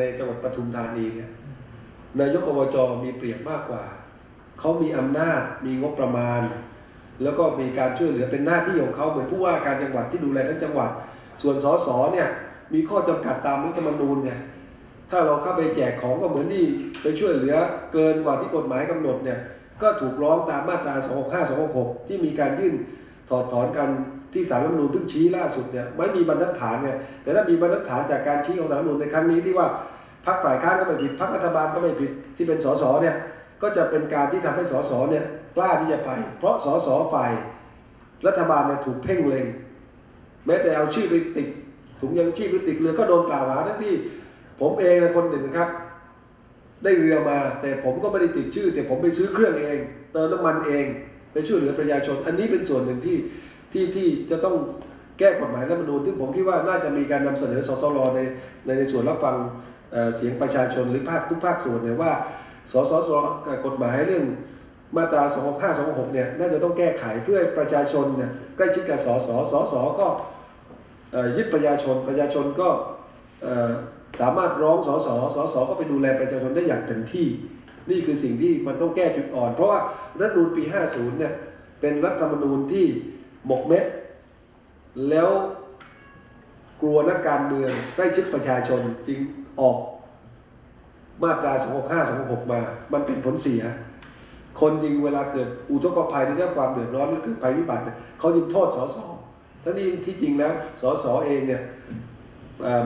ในจังหวัดปทุมธานีเนี่ยนายกอบจมีเปรียบมากกว่า เขามีอำนาจมีงบประมาณ แล้วก็มีการช่วยเหลือเป็นหน้าที่ของเขาเหมือนผู้ว่าการจังหวัดที่ดูแลทั้งจังหวัด ส่วนสสเนี่ยมีข้อจำกัดตามรัฐธรรมนูญเนี่ยถ้าเราเข้าไปแจกของก็เหมือนที่ไปช่วยเหลือเกินกว่าที่กฎหมายกำหนดเนี่ยก็ถูกร้องตามมาตรา 265 266 ที่มีการยื่นถอดถอนกัน ที่ศาลรัฐมนูญเพิ่งชี้ล่าสุดเนี่ยไม่มีบรรทัดฐานเนี่ยแต่ถ้ามีบรรทัดฐานจากการชี้ของศาลรัฐมนูญในครั้งนี้ที่ว่าพรรคฝ่ายค้านก็ไม่ผิดพรรครัฐบาลก็ไม่ผิดที่เป็นสสเนี่ยก็จะเป็นการที่ทำให้สสเนี่ยกล้าที่จะไป เพราะสสฝ่ายรัฐบาลเนี่ยถูกเพ่งเล็งแม้แต่เอาชื่อไปติดถุงยังชีพไปติดเรือก็โดนกล่าวหาทั้งที่ผมเองนะคนหนึ่งครับ ได้เรือมา แต่ผมก็ไม่ได้ติดชื่อ แต่ผมไปซื้อเครื่องเอง เติมน้ำมันเองไปช่วยเหลือประชาชน อันนี้เป็นส่วนหนึ่งที่ ที่ที่จะต้องแก้กฎหมายรัฐธรรมนูญซึ่ผมคิดว่าน่าจะมีการนำเสนอสสรในในในส่วนรับฟังเสียงประชาชนหรือภาคทุกภาคส่วนเนี่ยว่าสสสกฎหมายเรื่องมาตรา 265 26 เนี่ย น่าจะต้องแก้ไขเพื่อประชาชนเนี่ยใกล้ชิดกับสสสสก็ยึดประชาชน ประชาชนก็สามารถร้องสสสสก็ไปดูแลประชาชนได้อย่างเต็มที่ นี่คือสิ่งที่มันต้องแก้จุดอ่อน เพราะว่ารัฐธรรมนูญปี 50 เนี่ย เป็นรัฐธรรมนูญที่ หมกเม็ด แล้วกลัวนักการเมืองใกล้ชิดประชาชนจึงออกมาตรา 265 266 มา มันเป็นผลเสีย คนยิงเวลาเกิดอุทกภัยได้รับความเดือดร้อนหรือเกิดภัยพิบัติเนี่ยเขายิงโทษสสทั้งนี้ที่จริงแล้วสสเองเนี่ย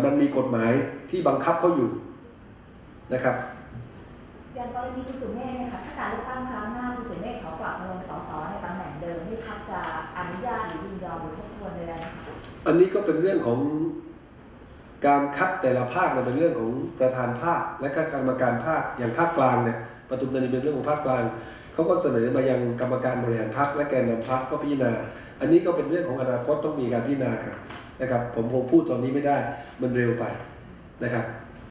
มันมีกฎหมายที่บังคับเขาอยู่นะครับอย่างกรณีคุณสุเมธเนี่ยค่ะถ้าการเลือกตั้งครั้งหน้า ญาตหรือยินยอมหรือทบทวนเลยนะคะอันนี้ก็เป็นเรื่องของการคัดแต่ละภาคเนี่ยเป็นเรื่องของประธานภาค และก็กรรมการภาคอย่างภาคกลางเนี่ยปทุมธานีเป็นเรื่องของภาคกลางเขาก็เสนอมายังกรรมการบริหารพรรคและแกนนำพรรคก็พิจารณา อันนี้ก็เป็นเรื่องของอนาคตต้องมีการพิจารณากันนะครับ ผมคงพูดตอนนี้ไม่ได้มันเร็วไปนะครับ